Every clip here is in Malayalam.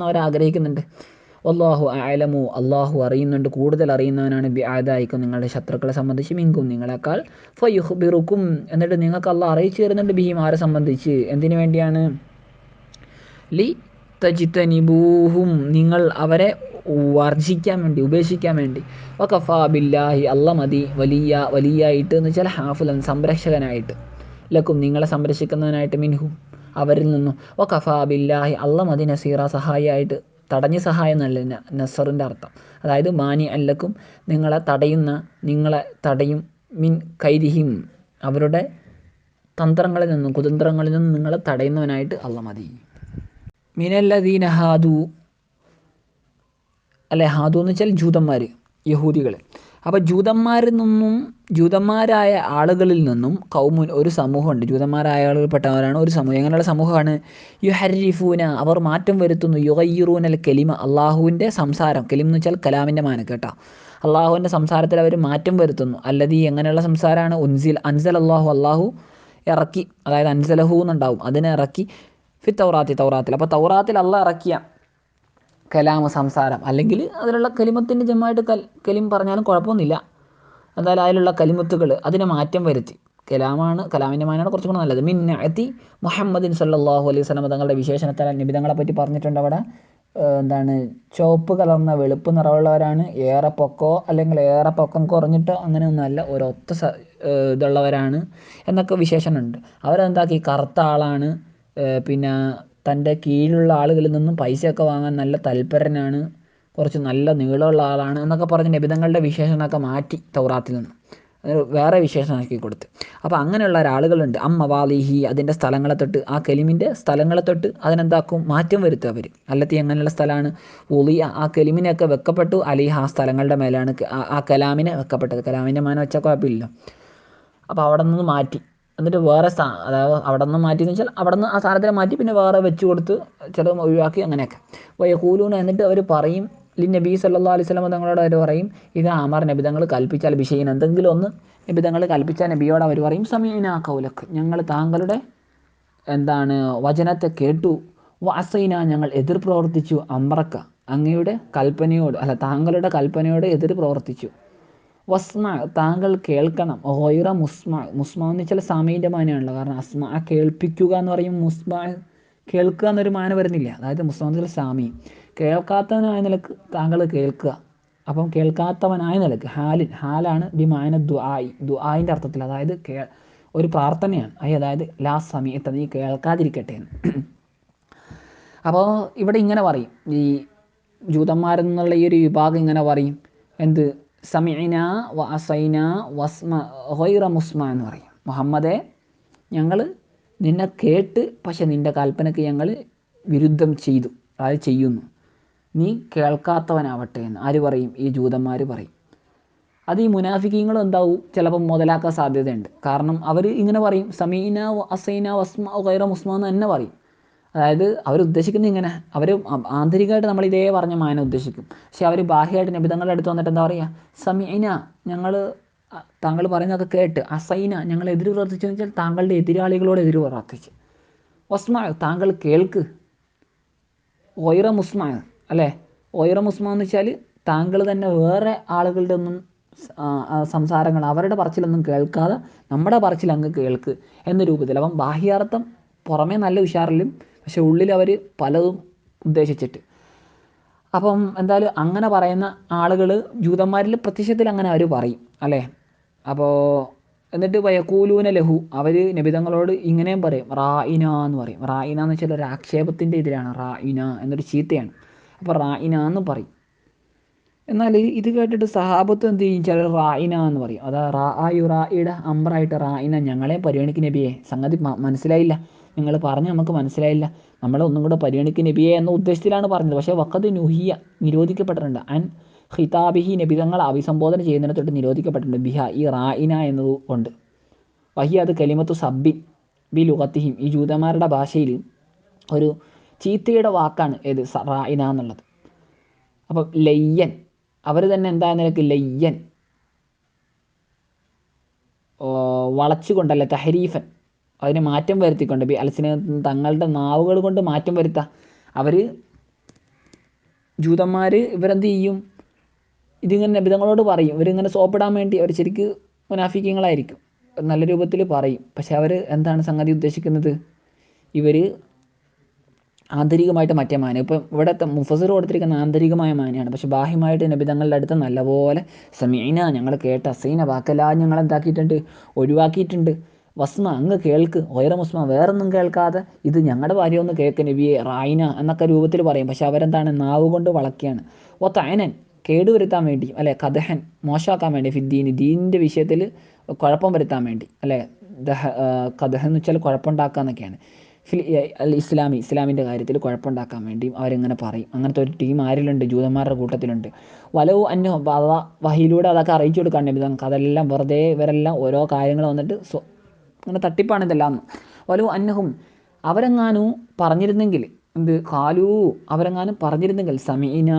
എന്ന് അവർ ആഗ്രഹിക്കുന്നുണ്ട് അള്ളാഹു അലമു അള്ളാഹു അറിയുന്നുണ്ട്. കൂടുതൽ അറിയുന്നവനാണ് ആദായിക്കും നിങ്ങളുടെ ശത്രുക്കളെ സംബന്ധിച്ച് മിങ്കും. നിങ്ങളെക്കാൾ ഫയുഹുബിറുക്കും എന്നിട്ട് നിങ്ങൾക്ക് അള്ളാഹ് അറിയിച്ചു തരുന്നുണ്ട് ബിഹിം സംബന്ധിച്ച്. എന്തിനു വേണ്ടിയാണ്? ലി തജിത്തനിബൂഹും നിങ്ങൾ അവരെ വർജിക്കാൻ വേണ്ടി ഉപേക്ഷിക്കാൻ വേണ്ടി. വക്കഫാ ബില്ലാഹി. അല്ല മതി. വലിയ വലിയായിട്ട് എന്ന് വെച്ചാൽ ഹാഫുലൻ സംരക്ഷകനായിട്ട്. ലക്കും. നിങ്ങളെ സംരക്ഷിക്കുന്നവനായിട്ട് മിൻഹും. അവരിൽ നിന്നും. വഖഫാ ബില്ലാഹി അല്ല മതി നസീറ സഹായിയായിട്ട് തടഞ്ഞ് സഹായം എന്നല്ല നസറിന്റെ അർത്ഥം. അതായത് മാനി അല്ലക്കും നിങ്ങളെ തടയുന്ന നിങ്ങളെ തടയും മിൻ കൈരിഹിം. അവരുടെ തന്ത്രങ്ങളിൽ നിന്നും കുതന്ത്രങ്ങളിൽ നിന്നും നിങ്ങളെ തടയുന്നവനായിട്ട് അല്ല മതി. മിനല്ലദീന ഹാദു. അല്ലെ ഹാദു എന്ന് വെച്ചാൽ ജൂതന്മാർ യഹൂദികൾ അപ്പോൾ ജൂതന്മാരിൽ നിന്നും ജൂതന്മാരായ ആളുകളിൽ നിന്നും കൗമുൻ ഒരു സമൂഹമുണ്ട്. ജൂതന്മാരായ ആളുകൾപ്പെട്ടവരാണ് ഒരു സമൂഹം. എങ്ങനെയുള്ള സമൂഹമാണ്? യു ഹരിഫൂന അവർ മാറ്റം വരുത്തുന്നു. യുഗയ്യൂറൂനൽ കലിമ. അള്ളാഹുവിന്റെ സംസാരം. കലിം എന്ന് വെച്ചാൽ കലാമിന്റെ മാന കേട്ടോ. അള്ളാഹുവിന്റെ സംസാരത്തിൽ അവർ മാറ്റം വരുത്തുന്നു. അല്ലത് എങ്ങനെയുള്ള സംസാരമാണ്? ഉൻസിൽ അൻസൽ അള്ളാഹു അള്ളാഹു ഇറക്കി. അതായത് അൻസലഹു എന്നുണ്ടാവും. അതിനെ ഇറക്കി. ഫി തൗറാത്തി തൗറാത്തിൽ. അപ്പോൾ തൗറാത്തിൽ അള്ളാഹ് ഇറക്കിയ കലാമ സംസാരം. അല്ലെങ്കിൽ അതിലുള്ള കലിമത്തിന്റെ ജമായിട്ട് കൽ കലിം പറഞ്ഞാലും കുഴപ്പമൊന്നുമില്ല. എന്തായാലും അതിലുള്ള കലിമത്തുകൾ അതിനെ മാറ്റം വരുത്തി. കലാമാണ് കലാമിന്റെ മാനാണ് കുറച്ചും കൂടെ നല്ലത്. മിന്നഅത്തി മുഹമ്മദിൻ സല്ലല്ലാഹു അലൈഹി വസല്ലം തങ്ങളുടെ വിശേഷണത്താൽ നിബിതങ്ങളെ പറ്റി പറഞ്ഞിട്ടുണ്ട് അവിടെ. എന്താണ് ചുവപ്പ് കലർന്ന വെളുപ്പ് നിറമുള്ളവരാണ് ഏറെ പൊക്കോ അല്ലെങ്കിൽ ഏറെ പൊക്കം കുറഞ്ഞിട്ടോ അങ്ങനെയൊന്നുമല്ല ഒരൊത്ത ഇതുള്ളവരാണ് എന്നൊക്കെ വിശേഷണമുണ്ട്. അവരെന്താക്കി? കറുത്ത ആളാണ്. പിന്നെ തന്റെ കീഴിലുള്ള ആളുകളിൽ നിന്നും പൈസയൊക്കെ വാങ്ങാൻ നല്ല തൽപരനാണ് കുറച്ച് നല്ല നീളമുള്ള ആളാണ് എന്നൊക്കെ പറഞ്ഞ് നബിതങ്ങളുടെ വിശേഷണമൊക്കെ മാറ്റി തൗറാത്തിൽ നിന്ന്. വേറെ വിശേഷണമാക്കി കൊടുത്ത്. അപ്പോൾ അങ്ങനെയുള്ള ഒരാളുകളുണ്ട്. അമ്മ വാലിഹി അതിന്റെ സ്ഥലങ്ങളെ തൊട്ട് ആ കലിമിന്റെ സ്ഥലങ്ങളെ തൊട്ട് അതിനെന്താക്കും? മാറ്റം വരുത്തും അവർ. അല്ലത്തി എങ്ങനെയുള്ള സ്ഥലമാണ്? ഒളി ആ കലിമിനെയൊക്കെ വെക്കപ്പെട്ടു. അലിഹ ആ സ്ഥലങ്ങളുടെ മേലാണ് ആ- ആ കലാമിനെ വെക്കപ്പെട്ടത്. കലാമിന്റെ മാന വെച്ചാൽ കുഴപ്പമില്ല അപ്പോൾ അവിടെ നിന്ന് മാറ്റി. എന്നിട്ട് വേറെ സ്ഥാ അതായത് അവിടെ നിന്ന് മാറ്റി എന്ന് വെച്ചാൽ അവിടെ നിന്ന് ആ സാധനത്തിനെ മാറ്റി പിന്നെ വേറെ വെച്ച് കൊടുത്ത് ചിലത് ഒഴിവാക്കി അങ്ങനെയൊക്കെ. വയക്കൂലൂന എന്നിട്ട് അവർ പറയും ലി നബി സല്ലാ അലൈഹി സ്വലം തങ്ങളോട് അവർ പറയും ഇത് നബി നബിതങ്ങൾ കൽപ്പിച്ചാൽ ബിഷയിൻ എന്തെങ്കിലും ഒന്ന് നബിതങ്ങൾ കൽപ്പിച്ചാൽ നബിയോട് അവർ പറയും സമീന കൗലക്ക് ഞങ്ങൾ താങ്കളുടെ എന്താണ് വചനത്തെ കേട്ടു. വാസൈന ഞങ്ങൾ എതിർ പ്രവർത്തിച്ചു അമ്രക്ക അങ്ങയുടെ കൽപ്പനയോട് അല്ല താങ്കളുടെ കൽപ്പനയോട് എതിർ പ്രവർത്തിച്ചു. വസ്മ താങ്കൾ കേൾക്കണം. ഹൊയ്റ മുസ്മ മുസ്മ എന്ന് വെച്ചാൽ സമീന്റെ മാനയാണല്ലോ കാരണം അസ്മ കേൾപ്പിക്കുക എന്ന് പറയും മുസ്മ കേൾക്കുക എന്നൊരു മാന വരുന്നില്ല. അതായത് മുസ്മ എന്ന് വെച്ചാൽ സാമി. കേൾക്കാത്തവനായ നിലയ്ക്ക് താങ്കൾ കേൾക്കുക. അപ്പം കേൾക്കാത്തവനായ നിലയ്ക്ക് ഹാലിൻ ഹാലാണ് വിമാന ദുആയി. ദുആയിന്റെ അർത്ഥത്തിൽ അതായത് കേ ഒരു പ്രാർത്ഥനയാണ്. അതായത് ലാ സമയത്ത് നീ കേൾക്കാതിരിക്കട്ടെ അപ്പോൾ ഇവിടെ ഇങ്ങനെ പറയും. ഈ ജൂതന്മാരെന്നുള്ള ഈ ഒരു വിഭാഗം ഇങ്ങനെ പറയും. എന്ത്? സമീന വ അസൈന വസ്മ ഹൊയ്റ മുസ്മ എന്ന് പറയും. മുഹമ്മദെ ഞങ്ങൾ നിന്നെ കേട്ട് പക്ഷെ നിന്റെ കൽപ്പനയ്ക്ക് ഞങ്ങൾ വിരുദ്ധം ചെയ്തു. അതായത് ചെയ്യുന്നു. നീ കേൾക്കാത്തവനാവട്ടെ എന്ന് ആര് പറയും? ഈ ജൂതന്മാർ പറയും. അത് ഈ മുനാഫിക്കീങ്ങളും എന്താവും? ചിലപ്പോൾ മുതലാക്കാൻ സാധ്യതയുണ്ട്. കാരണം അവർ ഇങ്ങനെ പറയും സമീന അസൈന വസ്മ ഗൈറ മുസ്മ എന്ന് തന്നെ പറയും. അതായത് അവർ ഉദ്ദേശിക്കുന്നത് ഇങ്ങനെ. അവർ ആന്തരികമായിട്ട് നമ്മൾ ഇതേ പറഞ്ഞ മാന ഉദ്ദേശിക്കും. പക്ഷേ അവർ ബാഹ്യമായിട്ട് നബിതങ്ങളുടെ അടുത്ത് വന്നിട്ട് എന്താ പറയുക സമീന ഞങ്ങൾ താങ്കൾ പറയുന്നതൊക്കെ കേട്ട് അസൈന ഞങ്ങൾ എതിര് പ്രവർത്തിച്ചു എന്ന് വെച്ചാൽ താങ്കളുടെ എതിരാളികളോട് എതിര് പ്രവർത്തിച്ച് ഒസ്മാ താങ്കൾ കേൾക്ക്. ഒയറ മുസ്മാ അല്ലേ? ഒയറ മുസ്മാ എന്ന് വെച്ചാൽ താങ്കൾ തന്നെ വേറെ ആളുകളുടെ ഒന്നും സംസാരങ്ങൾ അവരുടെ പറച്ചിലൊന്നും കേൾക്കാതെ നമ്മുടെ പറച്ചിൽ അങ്ങ് കേൾക്ക് എന്ന രൂപത്തിൽ. അപ്പം ബാഹ്യാർത്ഥം പുറമേ നല്ല ഉഷാറിലും പക്ഷെ ഉള്ളിൽ അവർ പലതും ഉദ്ദേശിച്ചിട്ട്. അപ്പം എന്തായാലും അങ്ങനെ പറയുന്ന ആളുകൾ ജൂതന്മാരിൽ പ്രത്യക്ഷത്തിൽ അങ്ങനെ അവർ പറയും അല്ലേ? അപ്പോൾ എന്നിട്ട് വയക്കൂലൂന ലഹു അവർ നബിതങ്ങളോട് ഇങ്ങനെയും പറയും റായിന എന്ന് പറയും. റായിന എന്ന് വെച്ചാൽ ഒരു ആക്ഷേപത്തിന്റെ എതിരാണ് റായിന എന്നൊരു ചീത്തയാണ്. അപ്പോൾ റായിന എന്ന് പറയും. എന്നാൽ ഇത് കേട്ടിട്ട് സഹാബത്ത് എന്ത് ചെയ്യും? ചിലർ റായിന എന്ന് പറയും. അതാ റാ റായിയുടെ അമ്പറായിട്ട് റായിന ഞങ്ങളെ പരിഗണിക്കും നബിയെ. സംഗതി മനസ്സിലായില്ല. നിങ്ങൾ പറഞ്ഞ് നമുക്ക് മനസ്സിലായില്ല. നമ്മളെ ഒന്നും കൂടെ പരിഗണിക്കും നബിയെ എന്ന ഉദ്ദേശത്തിലാണ് പറഞ്ഞത്. പക്ഷേ വക്കത്ത് നുഹിയ നിരോധിക്കപ്പെട്ടിട്ടുണ്ട്. അൻ ഹിതാബിഹി നബിതങ്ങൾ അഭിസംബോധന ചെയ്യുന്നതിനെ തൊട്ട് നിരോധിക്കപ്പെട്ടിട്ടുണ്ട്. ബിഹ ഈ റായിന എന്നത് കൊണ്ട്. വഹി അത് കലിമത്തു സബ്ബിൻ ബി ലുഹത്തിഹിം ഈ ജൂതന്മാരുടെ ഭാഷയിൽ ഒരു ചീത്തയുടെ വാക്കാണ് ഏത്? റായിന എന്നുള്ളത്. അപ്പം ലയ്യൻ അവർ തന്നെ എന്താ നിലയ്ക്ക്? ലയ്യൻ. വളച്ചുകൊണ്ടല്ല തഹരീഫൻ. അതിന് മാറ്റം വരുത്തിക്കൊണ്ട് ബി അൽസിന തങ്ങളുടെ നാവുകൾ കൊണ്ട് മാറ്റം വരുത്തുക അവർ ജൂതന്മാർ ഇവരെന്ത് ചെയ്യും? ഇതിങ്ങനെ നബിതങ്ങളോട് പറയും. ഇവരിങ്ങനെ സോപ്പിടാൻ വേണ്ടി അവർ ശരിക്ക് മുനാഫിക്കങ്ങളായിരിക്കും. നല്ല രൂപത്തിൽ പറയും. പക്ഷെ അവർ എന്താണ് സംഗതി ഉദ്ദേശിക്കുന്നത്? ഇവർ ആന്തരികമായിട്ട് മറ്റേ മാന ഇപ്പം ഇവിടുത്തെ മുഫസർ കൊടുത്തിരിക്കുന്ന ആന്തരികമായ മാനയാണ് പക്ഷെ ബാഹ്യമായിട്ട് നബിതങ്ങളുടെ അടുത്ത് നല്ലപോലെ സമീന ഞങ്ങൾ കേട്ട സീന വാക്കെല്ലാം ഞങ്ങൾ എന്താക്കിയിട്ടുണ്ട് ഒഴിവാക്കിയിട്ടുണ്ട്. വസ്മ അങ്ങ് കേൾക്ക്. ഒയറ മുസ്മ വേറൊന്നും കേൾക്കാതെ ഇത് ഞങ്ങളുടെ ഭാര്യ ഒന്ന് കേൾക്ക് നബിയെ റായിന എന്നൊക്കെ രൂപത്തിൽ പറയും. പക്ഷെ അവരെന്താണ്? നാവ് കൊണ്ട് വളക്കുകയാണ് ഓ തയനൻ കേടുവരുത്താൻ വേണ്ടി അല്ലെ? കഥഹൻ മോശമാക്കാൻ വേണ്ടി ഫിദ്ദീന് ദീനിന്റെ വിഷയത്തിൽ കുഴപ്പം വരുത്താൻ വേണ്ടി അല്ലെ? ദഹ കഥഹൻ എന്ന് വെച്ചാൽ കുഴപ്പമുണ്ടാക്കുക എന്നൊക്കെയാണ്. ഫിൽ അൽ ഇസ്ലാമി ഇസ്ലാമിന്റെ കാര്യത്തിൽ കുഴപ്പമുണ്ടാക്കാൻ വേണ്ടിയും അവരിങ്ങനെ പറയും. അങ്ങനത്തെ ഒരു ടീം ആരിലുണ്ട്? ജൂതന്മാരുടെ കൂട്ടത്തിലുണ്ട്. വലവും അന്യോ വഹയിലൂടെ അതൊക്കെ അറിയിച്ചു കൊടുക്കാൻ വേണ്ടി അതെല്ലാം വെറുതെ ഇവരെല്ലാം ഓരോ കാര്യങ്ങൾ വന്നിട്ട് അങ്ങനെ തട്ടിപ്പാണ് ഇതെല്ലാം. വലു അന്നഹും അവരെങ്ങാനും പറഞ്ഞിരുന്നെങ്കിൽ എന്ത്? കാലൂ അവരെങ്ങാനും പറഞ്ഞിരുന്നെങ്കിൽ സമീന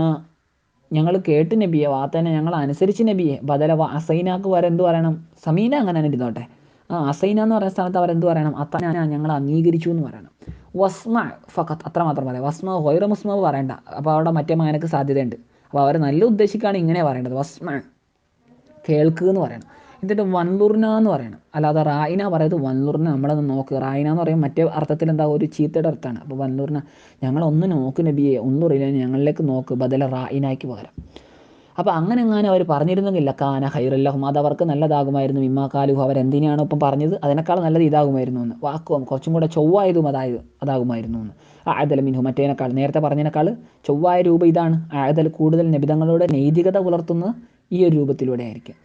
ഞങ്ങൾ കേട്ട് നബിയെ വാത്തനെ ഞങ്ങൾ അനുസരിച്ച് നബിയെ ബദല അസൈനാക്ക് വരെ എന്ത് പറയണം? സമീന അങ്ങനെ ഇരുന്നോട്ടെ ആ അസൈന എന്ന് പറയുന്ന സ്ഥലത്ത് അവരെന്ത് പറയണം? അത്തന ഞങ്ങൾ അംഗീകരിച്ചു എന്ന് പറയണം. വസ്മ ഫഖത്ത് അത്ര മാത്രം പറയാം. വസ്മ ഹൊയറ മുസ്മ പറയണ്ട. അപ്പോൾ അവിടെ മറ്റേ മാനക്ക് സാധ്യതയുണ്ട്. അപ്പോൾ അവർ നല്ല ഉദ്ദേശിക്കുകയാണ് ഇങ്ങനെ പറയേണ്ടത്. വസ്മ കേൾക്കുക എന്ന് പറയണം. എന്നിട്ട് വൻലുർന എന്ന് പറയണം. അല്ലാതെ റായിന പറയുന്നത് വൻലുർന നമ്മളത് നോക്ക്. റായിന എന്ന് പറയുമ്പോൾ മറ്റേ അർത്ഥത്തിൽ എന്താ ഒരു ചീത്തയുടെ അർത്ഥമാണ്. അപ്പോൾ വൻലുർന ഞങ്ങളൊന്ന് നോക്ക് നബിയെ. ഒന്നും അറിയില്ല ഞങ്ങളിലേക്ക് നോക്ക്. ബദല റായിനായ്ക്ക് പകരം. അപ്പോൾ അങ്ങനെ എങ്ങാനും അവർ പറഞ്ഞിരുന്നെങ്കില്ല കാന ഹൈറല്ലഹും അത് അവർക്ക് നല്ലതാകുമായിരുന്നു. ഇമ്മാ കാലുഹു അവരെന്തിനാണോ ഇപ്പം പറഞ്ഞത്? അതിനേക്കാൾ നല്ലത് ഇതാകുമായിരുന്നു എന്ന്. വാക്കും കുറച്ചും കൂടെ ചൊവ്വായതും അതായത് അതാകുമായിരുന്നു എന്ന്. ആയതൽ മിൻഹു മറ്റേനേക്കാൾ നേരത്തെ പറഞ്ഞതിനേക്കാൾ ചൊവ്വായ രൂപം ഇതാണ്. ആയതൽ കൂടുതൽ നിബിതങ്ങളുടെ നൈതികത പുലർത്തുന്ന ഈ ഒരു രൂപത്തിലൂടെ ആയിരിക്കും.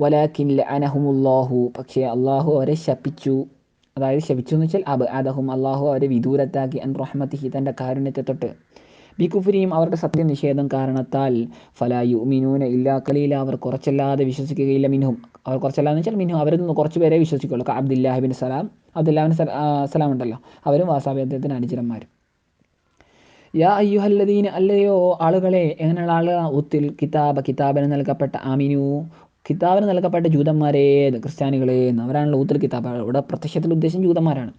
വലാക്കിൻ അനഹുമുല്ലാഹു പക്ഷേ അള്ളാഹു അവരെ ശപിച്ചു. അതായത് ശപിച്ചു എന്ന് വെച്ചാൽ അബ് അദഹും അള്ളാഹു അവരെ വിദൂരത്താക്കി അൻ റഹ്മത്തിഹി തന്റെ കാരുണ്യത്തെ തൊട്ട്. ബിക്കുഫരിയും അവരുടെ സത്യനിഷേധം കാരണത്താൽ ഫലായു മിനൂന ഇല്ലാ കലീല അവർ കുറച്ചല്ലാതെ വിശ്വസിക്കുകയില്ല മിനുഹും അവർ കുറച്ചല്ലാന്ന് വെച്ചാൽ മിൻഹു അവരിൽ നിന്ന് കുറച്ച് പേരെ വിശ്വസിക്കുള്ളൂ. അബ്ദുല്ലാഹിബിൻ സലാം അബ്ദുല്ലാഹിബിൻ സലാം ഉണ്ടല്ലോ. അവരും അദ്ദേഹത്തിന്റെ അനുചരന്മാരും യാ അയ്യുഹല്ലദീൻ അല്ലയോ ആളുകളെ എങ്ങനെയുള്ള ആളുകൾ ഉത്തിൽ കിതാബ് കിതാബിന് നൽകപ്പെട്ട ആമിനു. കിതാബിന് നൽകപ്പെട്ട ജൂതന്മാരെ ക്രിസ്ത്യാനികളെ അവരാണല്ലോ ഊത്തൽ കിതാബ്. ഇവിടെ പ്രത്യക്ഷത്തിൽ ഉദ്ദേശം ജൂതന്മാരാണ്.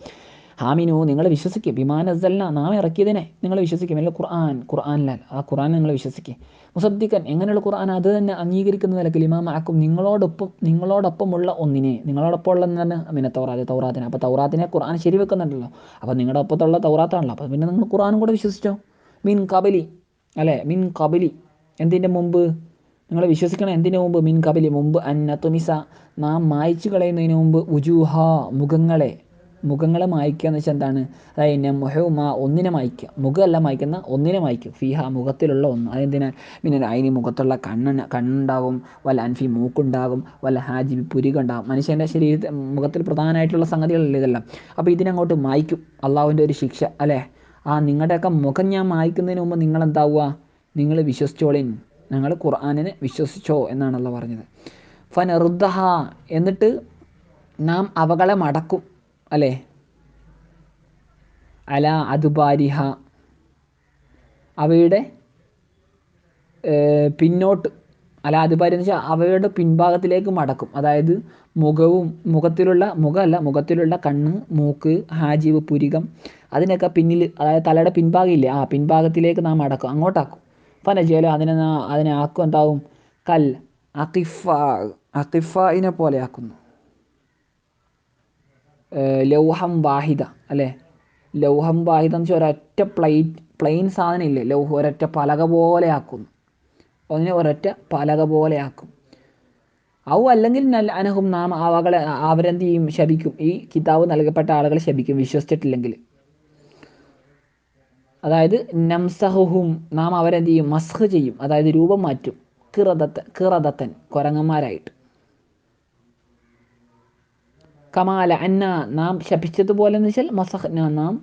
ഹാമിനു നിങ്ങൾ വിശ്വസിക്കുക വിമാനസല്ല നാം ഇറക്കിയതിനെ നിങ്ങൾ വിശ്വസിക്കും. അല്ല ഖുർആൻ ഖുർആനിലാൽ ആ ഖുർആൻ നിങ്ങൾ വിശ്വസിക്കുക മുസദ്ദിഖൻ എങ്ങനെയുള്ള ഖുർആൻ? അത് തന്നെ അംഗീകരിക്കുന്ന നിലയ്ക്ക് ലിമാമാക്കും നിങ്ങളോടൊപ്പം നിങ്ങളോടൊപ്പമുള്ള ഒന്നിനെ നിങ്ങളോടൊപ്പം ഉള്ള തന്നെ പിന്നെ തൗറാത്ത് തൗറാത്തിനെ. അപ്പോൾ തൗറാത്തിനെ ഖുർആൻ ശരിവെക്കുന്നുണ്ടല്ലോ അപ്പോൾ നിങ്ങളുടെ ഒപ്പത്തുള്ള തൗറാത്താണല്ലോ. അപ്പോൾ പിന്നെ നിങ്ങൾ ഖുർആനും കൂടെ വിശ്വസിച്ചോ? മിൻ കബലി. അല്ലേ? മിൻ കബലി. എന്തിന്റെ മുമ്പ്? നിങ്ങൾ വിശ്വസിക്കണം എന്തിനു മുമ്പ്? മിൻ കബിലി മുമ്പ് അന്നത്തുമിസ നാം മായ്ച്ചു കളയുന്നതിന് മുമ്പ് ഉജൂഹ മുഖങ്ങളെ. മുഖങ്ങളെ മായ്ക്കുക എന്ന് വെച്ചാൽ എന്താണ്? അതായത് മുഹവുമ ഒന്നിനെ മായ്ക്കുക. മുഖമല്ല മായ്ക്കുന്ന ഒന്നിനെ മായ്ക്കും ഫിഹ മുഖത്തിലുള്ള ഒന്ന്. അതെന്തിനാ പിന്നെ അതിന് മുഖത്തുള്ള കണ്ണ് കണ്ണുണ്ടാവും. വല്ല അൻഫി മൂക്കുണ്ടാകും വല്ല ഹാജി പുരികുണ്ടാകും മനുഷ്യന്റെ ശരീരത്തിൽ മുഖത്തിൽ പ്രധാനമായിട്ടുള്ള സംഗതികളല്ല ഇതെല്ലാം? അപ്പോൾ ഇതിനങ്ങോട്ട് മായ്ക്കും. അള്ളാഹുവിന്റെ ഒരു ശിക്ഷ അല്ലേ? ആ നിങ്ങളുടെയൊക്കെ മുഖം ഞാൻ മായ്ക്കുന്നതിന് മുമ്പ് നിങ്ങൾ എന്താവുക നിങ്ങൾ വിശ്വസിച്ചോളിൻ. ഞങ്ങൾ ഖുർആാനിനെ വിശ്വസിച്ചോ എന്നാണല്ലോ പറഞ്ഞത്. ഫനറുദ്ദഹ എന്നിട്ട് നാം അവകളെ മടക്കും അല്ലേ? അല അതുബാരിഹ അവയുടെ പിന്നോട്ട് അല അതുബാരി എന്ന് വെച്ചാൽ അവയുടെ പിൻഭാഗത്തിലേക്ക് മടക്കും. അതായത് മുഖവും മുഖത്തിലുള്ള മുഖമല്ല മുഖത്തിലുള്ള കണ്ണ് മൂക്ക് ഹാജീവ് പുരികം അതിനൊക്കെ പിന്നിൽ അതായത് തലയുടെ പിൻഭാഗമില്ലേ ആ പിൻഭാഗത്തിലേക്ക് നാം അടക്കും അങ്ങോട്ടാക്കും. ഫനജേല അതിനെ അതിനെ ആക്കും എന്താവും? കൽ. അക്കിഫ അക്കിഫിനെ പോലെ ആക്കുന്നു. ലൗഹം വാഹിദ അല്ലേ? ലൗഹം വാഹിദ എന്ന് വെച്ചാൽ ഒരൊറ്റ പ്ലേറ്റ് പ്ലെയിൻ സാധനം ഇല്ലേ? ലൗഹ ഒരൊറ്റ പലക പോലെ ആക്കുന്നു. അതിനെ ഒരൊറ്റ പലക പോലെ ആക്കും. ഔ അല്ലെങ്കിൽ അനഹും നാം അവകളെ അവരെന്ത് ചെയ്യും? ശപിക്കും. ഈ കിതാബ് നൽകപ്പെട്ട ആളുകളെ ശപിക്കും. വിശ്വസിച്ചിട്ടില്ലെങ്കിൽ. അതായത് നംസഹുഹും നാം അവരെന്ത് ചെയ്യും മസ്ഹ് ചെയ്യും. അതായത് രൂപം മാറ്റും. കിറദത്ത കിറദത്തൻ കുരങ്ങന്മാരായിട്ട്. കമാല അന്ന നാം ശപിച്ചതുപോലെ എന്ന് വെച്ചാൽ മസഹ്ന നാം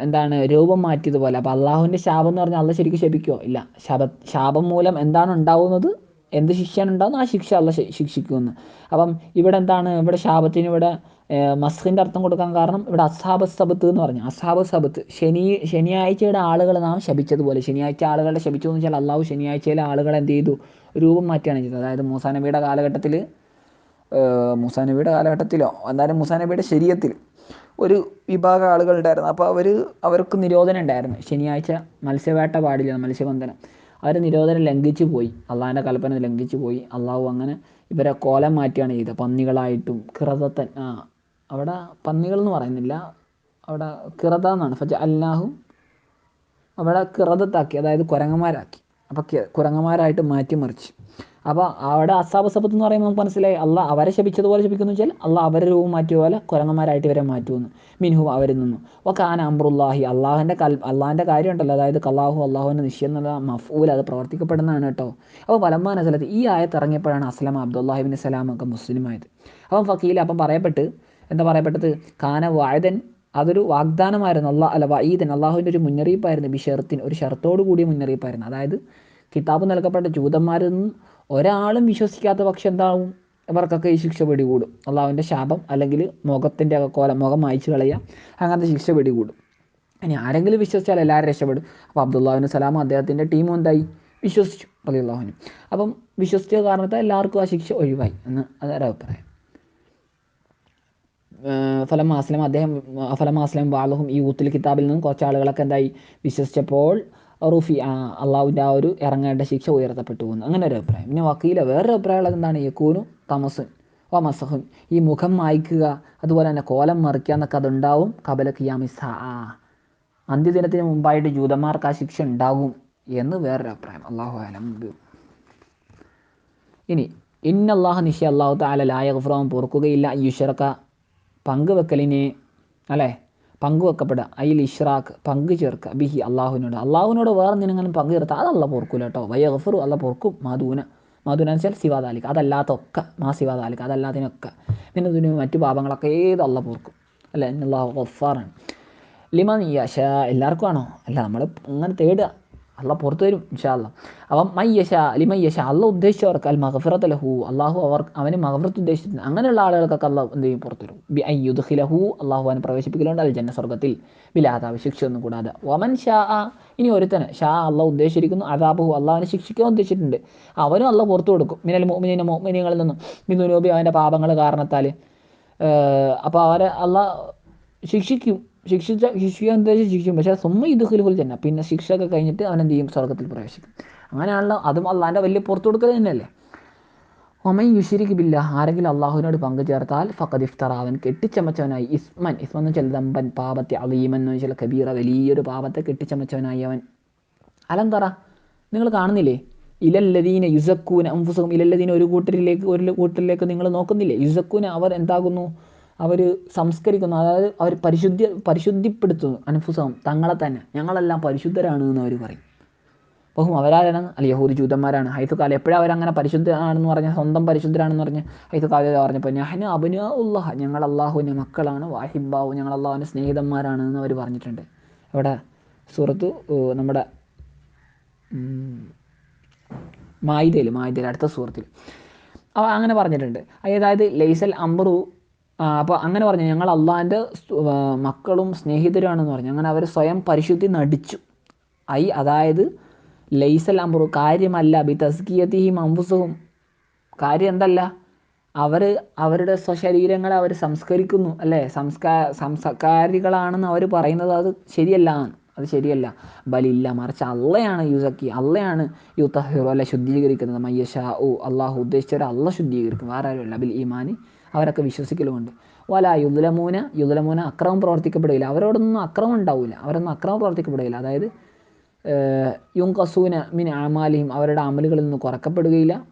എന്താണ് രൂപം മാറ്റിയതുപോലെ. അപ്പോൾ അള്ളാഹുവിന്റെ ശാപം എന്ന് പറഞ്ഞാൽ അള്ളാഹ് ശരിക്കും ശപിക്കുമോ ഇല്ല. ശാപ ശാപം മൂലം എന്താണ് ഉണ്ടാവുന്നത്? എന്ത് ശിക്ഷയാണ് ഉണ്ടാകുന്നത് ആ ശിക്ഷ അല്ല ശിക്ഷിക്കുമെന്ന്. അപ്പം ഇവിടെ എന്താണ്? ഇവിടെ ശാപത്തിന് ഇവിടെ മസ്ഹിന്റെ അർത്ഥം കൊടുക്കാൻ കാരണം ഇവിടെ അസാബ് സബത്ത് എന്ന് പറഞ്ഞു. അസാബ് സബത്ത്. ശനി ശനിയാഴ്ചയുടെ ആളുകൾ നാം ശപിച്ചതുപോലെ. ശനിയാഴ്ച ആളുകളെ ശപിച്ചു എന്ന് വെച്ചാൽ അള്ളാഹു ശനിയാഴ്ചയിലെ ആളുകൾ എന്ത് ചെയ്തു? രൂപം മാറ്റുകയാണ് ചെയ്തത്. അതായത് മൂസാനബിയുടെ കാലഘട്ടത്തിൽ മൂസാനബിയുടെ കാലഘട്ടത്തിലോ എന്തായാലും മൂസാനബിയുടെ ശരീരത്തിൽ ഒരു വിഭാഗം ആളുകൾ ഉണ്ടായിരുന്നു. അപ്പോൾ അവർ അവർക്ക് നിരോധനം ഉണ്ടായിരുന്നു. ശനിയാഴ്ച മത്സ്യവേട്ട പാടില്ല മത്സ്യബന്ധനം. അവർ നിരോധനം ലംഘിച്ചു പോയി. അള്ളാഹിന്റെ കൽപ്പന ലംഘിച്ചു പോയി. അള്ളാഹു അങ്ങനെ ഇവരെ കോലം മാറ്റിയാണ് ചെയ്തത്. പന്നികളായിട്ടും കിറതത്തൻ ആ അവിടെ പന്നികൾ എന്ന് പറയുന്നില്ല. അവിടെ കിറത എന്നാണ്. ഫജ അല്ലാഹു അവിടെ കിറതത്താക്കി അതായത് കുരങ്ങന്മാരാക്കി. അപ്പോൾ കുരങ്ങന്മാരായിട്ട് മാറ്റിമറിച്ച്. അപ്പോൾ അവിടെ അസാബ് സബത്ത് എന്ന് പറയുമ്പോൾ നമുക്ക് മനസ്സിലായി അല്ല അവരെ ശപിച്ചതുപോലെ ശപിക്കുന്നു വെച്ചാൽ അല്ല അവരെ രൂപം മാറ്റിയ പോലെ കുരങ്ങന്മാരായിട്ട് ഇവരെ മാറ്റുമെന്ന്. മിൻഹു അവരിൽ നിന്നു. ഓ ഖാൻ അമ്രുല്ലാഹി അള്ളാഹുവിന്റെ കൽ അള്ളാഹിന്റെ കാര്യം ഉണ്ടല്ലോ. അതായത് കല്ലാഹു അള്ളാഹുവിന്റെ നിശ്ചയം എന്നുള്ള മഫൂൽ അത് പ്രവർത്തിക്കപ്പെടുന്നതാണ് കേട്ടോ. അപ്പോൾ പലമ്പാന സ്ഥലത്ത് ഈ ആയത്ത് ഇറങ്ങിയപ്പോഴാണ് അസ്ലം അബ്ദുല്ലാഹിബിൻ സലാം ഒക്കെ മുസ്ലിമായത് അപ്പം ഫക്കീൽ അപ്പം പറയപ്പെട്ട് എന്താ പറയപ്പെട്ടത്? കാന വായതൻ അതൊരു വാഗ്ദാനമായിരുന്നു. അള്ളാഹ് അല്ല വൈദൻ അള്ളാഹുവിന്റെ ഒരു മുന്നറിയിപ്പായിരുന്നു. ബിഷർത്തിന് ഒരു ഷർത്തോടു കൂടിയ മുന്നറിയിപ്പായിരുന്നു. അതായത് കിതാബ് നൽകപ്പെട്ട ജൂതന്മാരിൽ നിന്നും ഒരാളും വിശ്വസിക്കാത്ത പക്ഷം എന്താവും? ഇവർക്കൊക്കെ ഈ ശിക്ഷ പിടികൂടും. അള്ളാഹുവിന്റെ ശാപം അല്ലെങ്കിൽ മുഖത്തിന്റെ ഒക്കെ കോല മുഖം മായ്ച്ചു കളയുക അങ്ങനത്തെ ശിക്ഷ പിടികൂടും. ഇനി ആരെങ്കിലും വിശ്വസിച്ചാൽ എല്ലാവരും രക്ഷപ്പെടും. അപ്പോൾ അബ്ദുല്ലാഹിന് സലാം. അദ്ദേഹത്തിന്റെ ടീമും എന്തായി? വിശ്വസിച്ചു. അലി അള്ളാഹുവിന് അപ്പം വിശ്വസിച്ച കാരണത്താൽ എല്ലാവർക്കും ആ ശിക്ഷ ഒഴിവായി എന്ന് അതൊരു അഭിപ്രായം. ഫലം അസ്ലം അദ്ദേഹം ഫലം അസ്ലം വാളുഹും ഈ ഊത്തുൽ കിതാബിൽ നിന്നും കുറച്ച് ആളുകളൊക്കെ എന്തായി? വിശ്വസിച്ചപ്പോൾ റുഫി അള്ളാഹുവിന്റെ ആ ഒരു ഇറങ്ങേണ്ട ശിക്ഷ ഉയർത്തപ്പെട്ടു പോകുന്നു അങ്ങനെ ഒരു അഭിപ്രായം. പിന്നെ വക്കീല വേറൊരു അഭിപ്രായമുള്ളത് എന്താണ്? യക്കൂനു തമസുൻ ഓ മസഹുൻ. ഈ മുഖം മായ്ക്കുക അതുപോലെ തന്നെ കോലം മറിക്കുക എന്നൊക്കെ അതുണ്ടാവും. കബല കിയാമിസ അന്ത്യദിനത്തിന് മുമ്പായിട്ട് ജൂതന്മാർക്ക് ആ ശിക്ഷ ഉണ്ടാകും എന്ന് വേറൊരു അഭിപ്രായം. അള്ളാഹു ആലം ഇനി ഇന്നല്ലാഹു നിഷ അള്ളാഹു താല ലായ ഗഫ്രോം പൊറുക്കുകയില്ല. യുഷറക്ക പങ്കുവെക്കലിനെ അല്ലേ? പങ്കുവെക്കപ്പെടുക. അയിൽ ഇഷ്റാഖ് പങ്കു ചേർക്കുക. ബിഹി അള്ളാഹുവിനോട് അള്ളാഹുവിനോട് വേറെ എന്തിനെങ്കിലും പങ്കു ചേർത്താൽ അതല്ല പൊറുക്കൂല കേട്ടോ. വയ ഗഫറു അല്ല പൊറുക്കും മാധൂന മാധൂന വെച്ചാൽ സിവാദാലിക്ക് അതല്ലാത്തൊക്കെ. മാ സിവാദാലിക്ക് അതല്ലാത്തതിനൊക്കെ പിന്നെ ഇതിന് മറ്റു പാപങ്ങളൊക്കെ ഏത് അല്ല പൊറുക്കും. അല്ലേ? അള്ളാഹു ഗഫാറാണ്. ലിമൻ യശ. എല്ലാവർക്കും ആണോ? അല്ല നമ്മൾ അങ്ങനെ തേടുക. അല്ല പുറത്തു വരും ഇൻഷാല്ല അപ്പം മൈ യശ മയ്യശ യശ അല്ല ഉദ്ദേശിച്ചവർക്ക് അൽ മഹഫിറത്ത് ലഹു അള്ളാഹു അവർ അവന് മഹഫിറത്ത് ഉദ്ദേശിച്ചിട്ടുണ്ട്. അങ്ങനെയുള്ള ആളുകൾക്കൊക്കെ അല്ല എന്ത് ചെയ്യും പുറത്തു വരും. ബി ഐ യുദ്ഖിലഹു അള്ളാഹു അവൻ പ്രവേശിപ്പിക്കലുണ്ട്. അൽ ജന്ന സ്വർഗത്തിൽ വിലാതാവ് ശിക്ഷ ഒന്നും കൂടാതെ. വമൻ ഷാ ഇനി ഒരുത്തന് ഷാ അള്ളാഹ് ഉദ്ദേശിച്ചിരിക്കുന്നു അതാബുഹു അള്ളാഹുവിനെ ശിക്ഷിക്കാൻ ഉദ്ദേശിച്ചിട്ടുണ്ട്. അവനും അല്ല പുറത്തു കൊടുക്കും. മിനൽ മോമിനിന്റെ മോമിനിയങ്ങളിൽ നിന്നും മിനുനോബി അവന്റെ പാപങ്ങൾ കാരണത്താൽ അപ്പോൾ അവരെ അള്ള ശിക്ഷിക്കും. ശിക്ഷിച്ച ശിക്ഷിക്കാൻ ഉദ്ദേശിച്ച് ശിക്ഷിക്കും പക്ഷേ സുമ്മ ഇത് ഹിൽഹുൽ ജന്ന പിന്നെ ശിക്ഷയൊക്കെ കഴിഞ്ഞിട്ട് അവൻ എന്ത് ചെയ്യും സ്വർഗത്തിൽ പ്രവേശിക്കും. അങ്ങനെയാണല്ലോ അതും അള്ളാന്റെ വലിയ പുറത്തു കൊടുക്കൽ തന്നെയല്ലേ? ഒമൈ യുഷിരിക്ക് ബില്ല ആരെങ്കിലും അള്ളാഹുവിനോട് പങ്കു ചേർത്താൽ ഫക്കത് ഇഫ്തർ അവൻ കെട്ടിച്ചമച്ചവനായി. ഇസ്മൻ ഇസ്മൻ എന്ന് വെച്ചാൽ ദമ്പൻ പാപത്തെ അലീമൻ എന്ന് വെച്ചാൽ കബീറ. വലിയൊരു പാപത്തെ കെട്ടിച്ചമച്ചവനായി അവൻ. അലന്തറ? നിങ്ങൾ കാണുന്നില്ലേ? ഇലല്ലദീന യുസക്കൂന അംഫുസും ഇലല്ലദീന ഒരു കൂട്ടരിലേക്ക് ഒരു കൂട്ടരിലേക്ക് നിങ്ങൾ നോക്കുന്നില്ലേ? യുസക്കൂന അവർ എന്താകുന്നു? അവർ സംസ്കരിക്കുന്നു. അതായത് അവർ പരിശുദ്ധി പരിശുദ്ധിപ്പെടുത്തുന്നു. അനുഫുസവും തങ്ങളെ തന്നെ. ഞങ്ങളെല്ലാം പരിശുദ്ധരാണ് എന്ന് അവർ പറയും. ബഹും. അവരാരാണ്? അല്ല യഹൂദി ജൂതന്മാരാണ്. ഹൈത്തുക്കാല എപ്പോഴും അവരങ്ങനെ പരിശുദ്ധരാണെന്ന് പറഞ്ഞ സ്വന്തം പരിശുദ്ധരാണെന്ന് പറഞ്ഞ് ഹൈത്തുക്കാല പറഞ്ഞപ്പോൾ ഞാൻ അബിന ഉള്ളഹ ഞങ്ങൾ അള്ളാഹുവിന്റെ മക്കളാണ്. വാഹിബാവു. ഞങ്ങൾ അള്ളാഹുവിന്റെ സ്നേഹിതന്മാരാണ് എന്ന് അവർ പറഞ്ഞിട്ടുണ്ട് ഇവിടെ സുഹൃത്ത് നമ്മുടെ മായിതയിൽ മായിതയിൽ അടുത്ത സുഹൃത്തിൽ അങ്ങനെ പറഞ്ഞിട്ടുണ്ട്. അതായത് ലൈസൽ അംബറു അപ്പോൾ അങ്ങനെ പറഞ്ഞു. ഞങ്ങൾ അള്ളാഹിന്റെ മക്കളും സ്നേഹിതരുമാണെന്ന് പറഞ്ഞു. അങ്ങനെ അവർ സ്വയം പരിശുദ്ധി നടിച്ചു. ഐ അതായത് ലൈസൽ അമ്പറു കാര്യമല്ല ബി തസ്കിയത്തിഹിം അംബുസവും കാര്യം എന്തല്ല? അവർ അവരുടെ സ്വശരീരങ്ങളെ അവർ സംസ്കരിക്കുന്നു അല്ലേ? സംസ്കാ സംസ്കാരികളാണെന്ന് അവർ പറയുന്നത് അത് ശരിയല്ല. അത് ശരിയല്ല. ബലില്ല മറിച്ച് അള്ളയാണ് യുസക്കി. അള്ളയാണ് യുത്തഹിറോ അല്ലെ ശുദ്ധീകരിക്കുന്നത്. മയ്യഷാ ഓ അള്ളാഹു ഉദ്ദേശിച്ചവരെ അള്ള ശുദ്ധീകരിക്കും. വേറെ ആരുമല്ല. ബിൽ ഈമാനി അവരൊക്കെ വിശ്വസിക്കലുമുണ്ട്. വല യുദലമൂന യുദലമൂന അക്രമം പ്രവർത്തിക്കപ്പെടുകയില്ല അവരോടൊന്നും അക്രമം ഉണ്ടാവില്ല അവരൊന്നും അക്രമം പ്രവർത്തിക്കപ്പെടുകയില്ല അതായത് യുങ് കസൂന മിൻ ആമാലിയും അവരുടെ അമലുകളിൽ നിന്ന് കുറക്കപ്പെടുകയില്ല.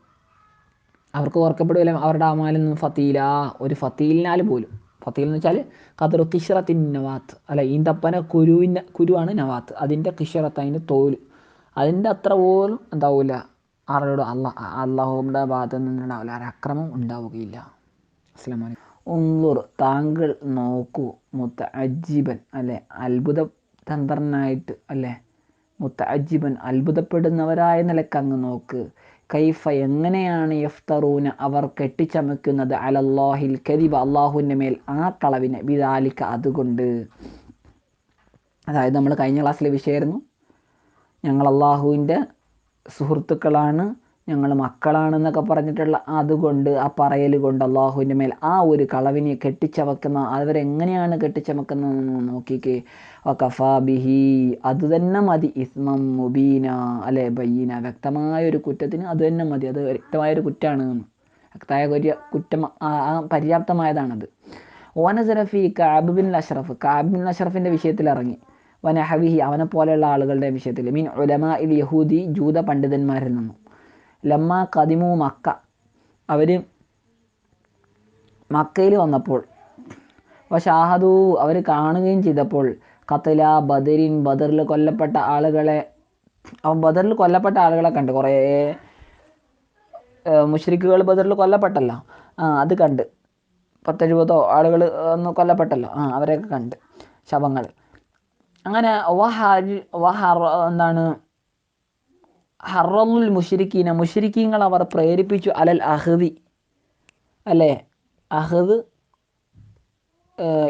അവർക്ക് കുറക്കപ്പെടുകയില്ല. അവരുടെ അമാലിൽ നിന്ന് ഫത്തീല ഒരു ഫത്തീലിനാൽ പോലും. ഫത്തീൽ എന്ന് വെച്ചാൽ കതറു കിഷറത്തിൻ നവാത്ത്. അല്ല ഈന്തപ്പന കുരുവിന്റെ കുരുവാണ് നവാത്ത്. അതിന്റെ കിഷറത്ത് അതിന്റെ തോൽ. അതിന്റെ അത്ര പോലും എന്താവില്ല ആരോട് അള്ളാ അള്ളാഹുവിന്റെ ഭാഗത്ത് നിന്നുണ്ടാവില്ല. ഉണ്ടാവുകയില്ല. വലൈക്കും ഉള്ളൂർ താങ്കൾ നോക്കൂ മുത്ത അജീബൻ അല്ലെ? അത്ഭുത തന്ത്രനായിട്ട് അല്ലെ? മുത്ത അജീബൻ അത്ഭുതപ്പെടുന്നവരായ നിലയ്ക്ക് അങ്ങ് നോക്ക്. കൈഫ എങ്ങനെയാണ് യഫ്തറൂന അവർ കെട്ടിച്ചമയ്ക്കുന്നത്? അലല്ലാഹിൽ കരിബ് അള്ളാഹുവിന്റെ മേൽ ആ കളവിനെ വിതാലിക്ക അതുകൊണ്ട്. അതായത് നമ്മൾ കഴിഞ്ഞ ക്ലാസ്സിലെ വിഷയമായിരുന്നു. ഞങ്ങൾ അള്ളാഹുവിന്റെ സുഹൃത്തുക്കളാണ്. ഞങ്ങൾ മക്കളാണെന്നൊക്കെ പറഞ്ഞിട്ടുള്ള അതുകൊണ്ട് ആ പറയൽ കൊണ്ട് അള്ളാഹുവിന്റെ മേൽ ആ ഒരു കളവിനെ കെട്ടിച്ചമക്കുന്ന അവരെങ്ങനെയാണ് കെട്ടിച്ചമക്കുന്നതെന്ന് നോക്കിക്കേ. വക്കഫാ ബിഹി അത് തന്നെ മതി. ഇസ്മം മുബീന അല്ലെ വ്യക്തമായ ഒരു കുറ്റത്തിന് അത് തന്നെ മതി. അത് വ്യക്തമായൊരു കുറ്റമാണ് വ്യക്തമായ കുറ്റം പര്യാപ്തമായതാണത്. ഓനസറഫി Kaab bin Ashraf. Kaab bin അഷ്റഫിന്റെ വിഷയത്തിൽ ഇറങ്ങി. വനഹവിഹി അവനെ പോലെയുള്ള ആളുകളുടെ വിഷയത്തിൽ. മീൻ ഉലമ ഇൽ യഹൂദി ജൂത പണ്ഡിതന്മാരിൽ നിന്നും. ലമ്മ കദിമു മക്ക. അവർ മക്കയിൽ വന്നപ്പോൾ ഷാഹദു അവർ കാണുകയും ചെയ്തപ്പോൾ കത്തില ബദരിൻ ബദറിൽ കൊല്ലപ്പെട്ട ആളുകളെ അവൻ ബദറിൽ കൊല്ലപ്പെട്ട ആളുകളെ കണ്ട്. കുറേ മുഷ്രിക്കുകൾ ബദറിൽ കൊല്ലപ്പെട്ടല്ലോ. ആ അത് കണ്ട്. പത്തെഴുപതോ ആളുകൾ ഒന്ന് കൊല്ലപ്പെട്ടല്ലോ. ആ അവരെയൊക്കെ കണ്ട്. ശവങ്ങൾ. അങ്ങനെ വഹാജ് വഹർ എന്താണ് ഹറലുൽ മുഷിരിക്കീന മുഷിരിക്കീങ്ങൾ അവർ പ്രേരിപ്പിച്ചു അലൽ അഹദി. അല്ലേ? അഹദ്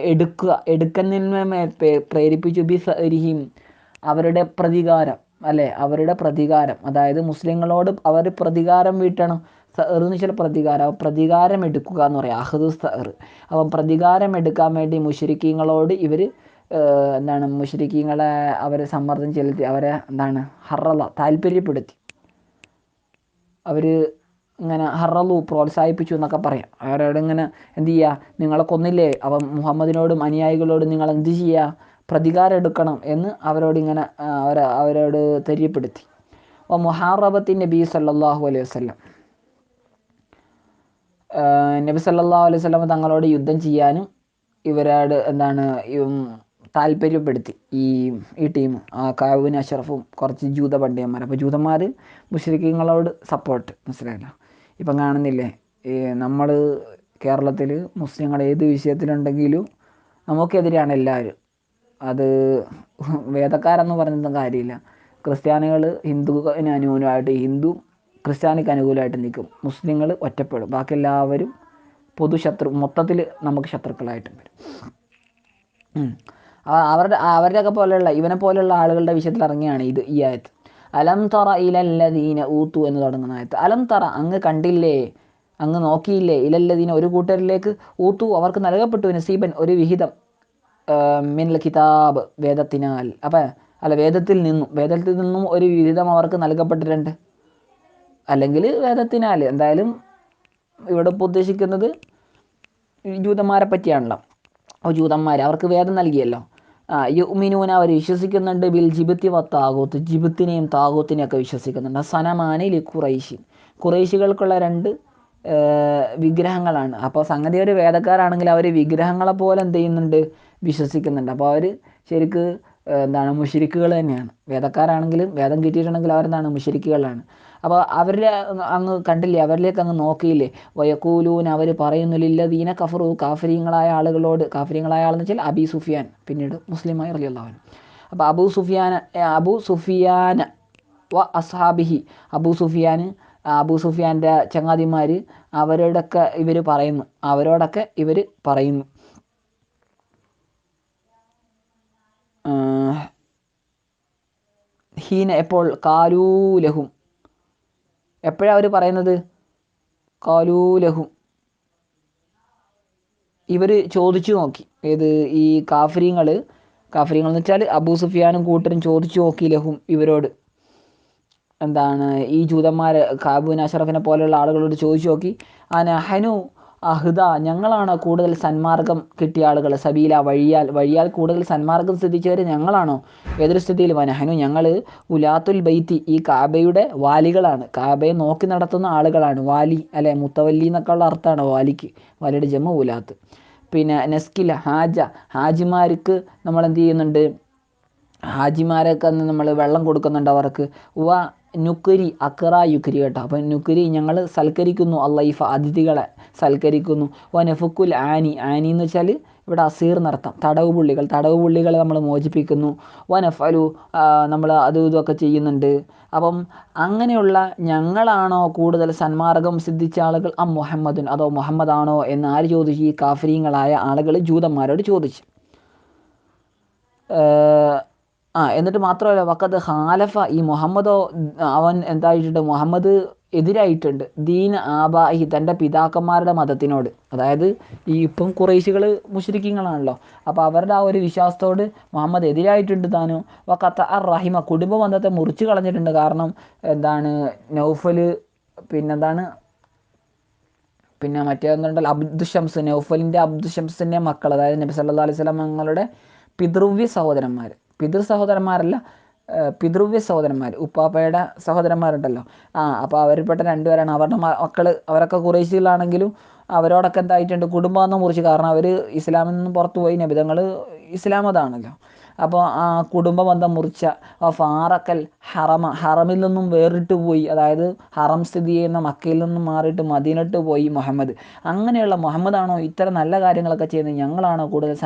എടുക്കുക. എടുക്കുന്നതിന്മേ പ്രേരിപ്പിച്ചു ബി സരിഹിം അവരുടെ പ്രതികാരം. അല്ലേ? അവരുടെ പ്രതികാരം. അതായത് മുസ്ലിങ്ങളോട് അവർ പ്രതികാരം വീട്ടണം. സഹറെന്ന് വെച്ചാൽ പ്രതികാരം. പ്രതികാരം എടുക്കുക എന്ന് പറയാം. അഹദ് സഹർ. അപ്പം പ്രതികാരം എടുക്കാൻ വേണ്ടി മുഷരിക്കീങ്ങളോട് ഇവർ എന്താണ് മുഷരിക്കീങ്ങളെ അവരെ സമ്മർദ്ദം ചെലുത്തി അവരെ എന്താണ് ഹറല താല്പര്യപ്പെടുത്തി. അവർ ഇങ്ങനെ ഹറലു പ്രോത്സാഹിപ്പിച്ചു എന്നൊക്കെ പറയാം. അവരോട് ഇങ്ങനെ എന്ത് ചെയ്യുക നിങ്ങളെ കൊന്നില്ലേ? അവൻ മുഹമ്മദിനോടും അനുയായികളോടും നിങ്ങൾ എന്ത് ചെയ്യുക പ്രതികാരം എടുക്കണം എന്ന് അവരോട് ഇങ്ങനെ അവരെ അവരോട് തെര്യപ്പെടുത്തി. അപ്പോൾ മുഹാറബത്തിൻ നബി സല്ലാഹു അലൈഹി വസ്ലം നബി സല്ലല്ലാഹു അലൈഹി വസല്ലം തങ്ങളോട് യുദ്ധം ചെയ്യാനും ഇവരോട് എന്താണ് താല്പര്യപ്പെടുത്തി ഈ ഈ ടീം ആ കാവിന് അഷറഫും കുറച്ച് ജൂത പണ്ഡിതന്മാർ അപ്പോൾ ജൂതന്മാർ മുസ്ലിങ്ങളോട് സപ്പോർട്ട് മനസ്സിലായല്ലോ? ഇപ്പം കാണുന്നില്ലേ നമ്മൾ കേരളത്തിൽ മുസ്ലിങ്ങൾ ഏത് വിഷയത്തിലുണ്ടെങ്കിലും നമുക്കെതിരെയാണ് എല്ലാവരും. അത് വേദക്കാരെന്ന് പറഞ്ഞൊന്നും കാര്യമില്ല. ക്രിസ്ത്യാനികൾ ഹിന്ദുവിന് അനുകൂലമായിട്ട് ഹിന്ദു ക്രിസ്ത്യാനിക്ക് അനുകൂലമായിട്ട് നിൽക്കും. മുസ്ലിങ്ങൾ ഒറ്റപ്പെടും. ബാക്കി എല്ലാവരും പൊതുശത്രു മൊത്തത്തിൽ നമുക്ക് ശത്രുക്കളായിട്ട് വരും. അവരുടെ അവരുടെയൊക്കെ പോലെയുള്ള ഇവനെ പോലെയുള്ള ആളുകളുടെ വിഷയത്തിൽ ഇറങ്ങിയാണ് ഇത് ഈ ആയത്ത്. അലം തറ ഇലല്ലദീന ഊത്തു എന്ന് തുടങ്ങുന്ന ആയത്ത്. അലം തറ അങ്ങ് കണ്ടില്ലേ? അങ്ങ് നോക്കിയില്ലേ? ഇലല്ലദീന ഒരു കൂട്ടരിലേക്ക് ഊത്തു. അവർക്ക് നൽകപ്പെട്ടു നസീബൻ ഒരു വിഹിതം മിൻ കിതാബ് വേദത്തിനാൽ. അപ്പം അല്ല വേദത്തിൽ നിന്നും വേദത്തിൽ നിന്നും ഒരു വിഹിതം അവർക്ക് നൽകപ്പെട്ടിട്ടുണ്ട്. അല്ലെങ്കിൽ വേദത്തിനാൽ. എന്തായാലും ഇവിടെ ഇപ്പോൾ ഉദ്ദേശിക്കുന്നത് ജൂതന്മാരെ പറ്റിയാണല്ലോ. അപ്പോൾ ജൂതന്മാർ അവർക്ക് വേദം നൽകിയല്ലോ. യുമിനൂന അവർ വിശ്വസിക്കുന്നുണ്ട് ബിൽ ജിബത്തി വ താകൂത്ത് ജിബത്തിനെയും താകൂത്തിനെയും ഒക്കെ വിശ്വസിക്കുന്നുണ്ട് സനമാനയിൽ ഖുറൈഷി ഖുറൈശികൾക്കുള്ള രണ്ട് വിഗ്രഹങ്ങളാണ്. അപ്പോൾ സംഗതി ഒരു വേദക്കാരാണെങ്കിൽ അവർ വിഗ്രഹങ്ങളെ പോലെ എന്ത് ചെയ്യുന്നുണ്ട്? വിശ്വസിക്കുന്നുണ്ട്. അപ്പോൾ അവർ ശരിക്ക് എന്താണ് മുഷിരിക്കുകൾ തന്നെയാണ്. വേദക്കാരാണെങ്കിലും വേദം കിട്ടിയിട്ടുണ്ടെങ്കിൽ അവരെന്താണ് മുഷിരിക്കുകളാണ്. അപ്പോൾ അവരിലെ അങ്ങ് കണ്ടില്ലേ അവരിലേക്ക് അങ്ങ് നോക്കിയില്ലേ? വയക്കൂലൂൻ അവർ പറയുന്നില്ല ദീന കഫറു കാഫര്യങ്ങളായ ആളുകളോട് കാഫര്യങ്ങളായ ആളെന്ന് വെച്ചാൽ അബി സുഫിയാൻ പിന്നീട് മുസ്ലിമായി അറിയുള്ളവൻ അപ്പോൾ അബു സുഫിയാന അബു സുഫിയാന വ അസ്ഹാബിഹി അബു സുഫിയാൻ അബു സുഫിയാന്റെ ചങ്ങാതിമാർ അവരോടൊക്കെ ഇവർ പറയുന്നു അവരോടൊക്കെ ഇവർ പറയുന്നു. ഹീന എപ്പോൾ? കാലൂലഹും എപ്പോഴാണ് അവർ പറയുന്നത്? കാലൂലഹും ഇവർ ചോദിച്ചു നോക്കി. ഏത് ഈ കാഫര്യങ്ങൾ കാഫര്യങ്ങൾ എന്ന് വെച്ചാൽ അബൂ സുഫിയാനും കൂട്ടരും ചോദിച്ചു നോക്കി ലഹും ഇവരോട്. എന്താണ് ഈ ജൂതന്മാർ കാബുൻ അഷറഫിനെ പോലെയുള്ള ആളുകളോട് ചോദിച്ചു നോക്കി. അനഹനു അഹ്ദ ഞങ്ങളാണ് കൂടുതൽ സന്മാർഗം കിട്ടിയ ആളുകൾ. സബീല വഴിയാൽ വഴിയാൽ കൂടുതൽ സന്മാർഗം സ്ഥിതിച്ചവർ ഞങ്ങളാണോ? ഏതൊരു സ്ഥിതിയിൽ വനഹനു ഞങ്ങൾ ഉലാത്തുൽ ബൈത്തി ഈ കാബയുടെ വാലികളാണ്. കാബയെ നോക്കി നടത്തുന്ന ആളുകളാണ് വാലി അല്ലെ മുത്തവല്ലി എന്നൊക്കെ ഉള്ള അർത്ഥമാണ് വാലിക്ക്. വാലിയുടെ ജമ്മ ഉലാത്ത്. പിന്നെ നെസ്കില ഹാജ ഹാജിമാർക്ക് നമ്മൾ എന്ത് ചെയ്യുന്നുണ്ട്? ഹാജിമാരൊക്കെ നമ്മൾ വെള്ളം കൊടുക്കുന്നുണ്ട് അവർക്ക്. വ നുക്കുരി അക്റ യുക്രി കേട്ടോ. അപ്പം നുക്കുരി ഞങ്ങൾ സൽക്കരിക്കുന്നു. അള്ളൈഫ അതിഥികളെ സൽക്കരിക്കുന്നു. ഓ നഫുക്കുൽ ആനി. ആനി എന്ന് വെച്ചാൽ ഇവിടെ അസീർ നടത്താം തടവ് പുള്ളികൾ. തടവ് പുള്ളികളെ നമ്മൾ മോചിപ്പിക്കുന്നു. വനഫലു നഫലു നമ്മൾ അതും ഇതൊക്കെ ചെയ്യുന്നുണ്ട്. അപ്പം അങ്ങനെയുള്ള ഞങ്ങളാണോ കൂടുതൽ സന്മാർഗം സിദ്ധിച്ച ആളുകൾ? ആ മുഹമ്മദുൻ. അതോ മുഹമ്മദാണോ എന്ന് ആര് ചോദിച്ചു? ഈ കാഫര്യങ്ങളായ ആളുകൾ ജൂതന്മാരോട് ചോദിച്ചു. ആ എന്നിട്ട് മാത്രമല്ല വക്കത്ത് ഹാലഫ ഈ മുഹമ്മദോ അവൻ എന്തായിട്ടുണ്ട്? മുഹമ്മദ് എതിരായിട്ടുണ്ട്. ദീൻ ആബാഹി തന്റെ പിതാക്കന്മാരുടെ മതത്തിനോട്. അതായത് ഈ ഇപ്പം കുറേശികൾ മുഷരിക്കിങ്ങളാണല്ലോ അപ്പോൾ അവരുടെ ആ ഒരു വിശ്വാസത്തോട് മുഹമ്മദ് എതിരായിട്ടുണ്ട് താനും. വക്കത്ത അർ റഹിമ കുടുംബ ബന്ധത്തെ മുറിച്ച് കളഞ്ഞിട്ടുണ്ട്. കാരണം എന്താണ് നൗഫൽ പിന്നെന്താണ്? പിന്നെ മറ്റേ ഒന്നുണ്ടല്ലോ അബ്ദു ഷംസ് നൗഫലിന്റെ അബ്ദു ഷംസിന്റെ മക്കൾ. അതായത് നബി സല്ലാ അലൈഹി സ്വലം പിതൃവ്യ സഹോദരന്മാർ പിതൃ സഹോദരന്മാരല്ല പിതൃവ്യ സഹോദരന്മാർ ഉപ്പാപ്പയുടെ സഹോദരന്മാരുണ്ടല്ലോ. ആ അപ്പോൾ അവരിൽപ്പെട്ട രണ്ടുപേരാണ്. അവരുടെ മക്കൾ അവരൊക്കെ കുറേശികളാണെങ്കിലും അവരോടൊക്കെ എന്തായിട്ടുണ്ട് കുടുംബം എന്ന് മുറിച്ച്. കാരണം അവർ ഇസ്ലാമിൽ നിന്നും പുറത്തു പോയി നബിതങ്ങൾ ഇസ്ലാം മതമാണല്ലോ അപ്പോൾ ആ കുടുംബബന്ധം മുറിച്ച? ഫാറക്കൽ ഹറമ ഹറമിൽ നിന്നും വേറിട്ട് പോയി. അതായത് ഹറം സ്ഥിതി ചെയ്യുന്ന മക്കയിൽ നിന്നും മാറിയിട്ട് മദീനട്ട് പോയി മുഹമ്മദ്. അങ്ങനെയുള്ള മുഹമ്മദാണോ ഇത്തരം നല്ല കാര്യങ്ങളൊക്കെ ചെയ്യുന്നത്? ഞങ്ങളാണോ കൂടുതൽ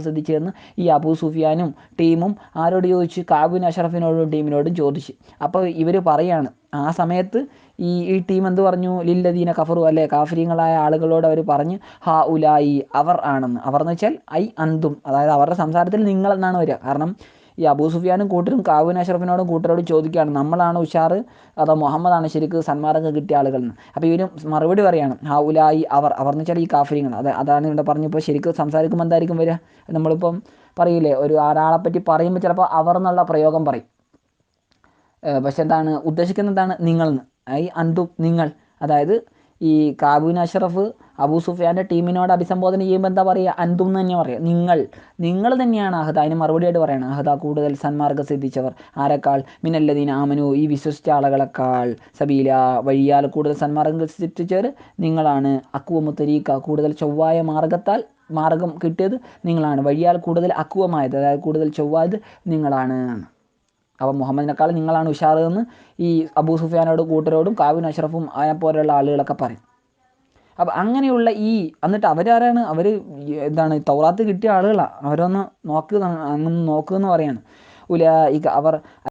സ്ഥിതി ചെയ്യുന്ന ഈ അബൂ സുഫിയാനും ടീമും ആരോട് ചോദിച്ചു കാബുൻ അഷറഫിനോടും ടീമിനോടും ചോദിച്ചു. അപ്പോൾ ഇവർ പറയാണ് ആ സമയത്ത് ഈ ഈ ടീം എന്ത് പറഞ്ഞു? ലില്ലദീന കഫറു അല്ലെ? കാഫര്യങ്ങളായ ആളുകളോട് അവർ പറഞ്ഞ് ഹാ ഉലായി അവർ ആണെന്ന്. അവർ എന്ന് വെച്ചാൽ ഐ അന്തും. അതായത് അവരുടെ സംസാരത്തിൽ നിങ്ങൾ എന്നാണ് വരിക. കാരണം ഈ അബൂ സുഫിയാനും കൂട്ടരും കാവൂൻ അഷറഫിനോടും കൂട്ടരോട് ചോദിക്കുകയാണ് നമ്മളാണ് ഉഷാർ അതോ മുഹമ്മദാണ് ശരിക്ക് സന്മാർഗം കിട്ടിയ ആളുകൾ എന്ന്? അപ്പോൾ ഇവരും മറുപടി പറയാണ് ഹാ ഉലായി അവർ. അവർ എന്ന് വെച്ചാൽ ഈ കാഫര്യങ്ങൾ അത് അതാണ് ഇവിടെ പറഞ്ഞപ്പോൾ ശരിക്കും സംസാരിക്കുമ്പോൾ എന്തായിരിക്കും വരിക? നമ്മളിപ്പം പറയില്ലേ ഒരു ഒരാളെ പറ്റി പറയുമ്പോൾ ചിലപ്പോൾ അവർ എന്നുള്ള പ്രയോഗം പറയും. പക്ഷെ എന്താണ് ഉദ്ദേശിക്കുന്നത് നിങ്ങളെന്ന് ഐ അന്തു നിങ്ങൾ. അതായത് ഈ കാബൂൻ അഷറഫ് അബൂ സുഫിയാന്റെ ടീമിനോട് അഭിസംബോധന ചെയ്യുമ്പോൾ എന്താ പറയുക? അന്തും എന്ന് തന്നെ പറയുക. നിങ്ങൾ. നിങ്ങൾ തന്നെയാണ് അഹദ. അതിന് മറുപടിയായിട്ട് പറയണം. അഹദ കൂടുതൽ സന്മാർഗം സിദ്ധിച്ചവർ. ആരെക്കാൾ? മിനല്ലദീൻ ആമനു. ഈ വിശ്വസിച്ച ആളുകളെക്കാൾ സബീല വഴിയാൽ കൂടുതൽ സന്മാർഗം സിദ്ധിച്ചവർ നിങ്ങളാണ്. അക്കുവ അക്കുവമുത്തരീക്ക കൂടുതൽ ചൊവ്വായ മാർഗത്താൽ മാർഗം കിട്ടിയത് നിങ്ങളാണ്. വഴിയാൽ കൂടുതൽ അക്കുവമായത് അതായത് കൂടുതൽ ചൊവ്വായത് നിങ്ങളാണ്. അപ്പം മുഹമ്മദിനേക്കാൾ നിങ്ങളാണ് ഉഷാർ എന്ന് ഈ അബൂ സുഫിയാനോട് കൂട്ടരോടും കാവിൻ അഷ്റഫും അതിനെ പോലെയുള്ള ആളുകളൊക്കെ പറയും. അപ്പം അങ്ങനെയുള്ള ഈ എന്നിട്ട് അവരാരാണ്? അവർ എന്താണ് തൗറാത്ത് കിട്ടിയ ആളുകളാണ് അവരൊന്ന് നോക്കുക അങ്ങ് നോക്കുക എന്ന് പറയാണ്. ഉല ഈ അവർ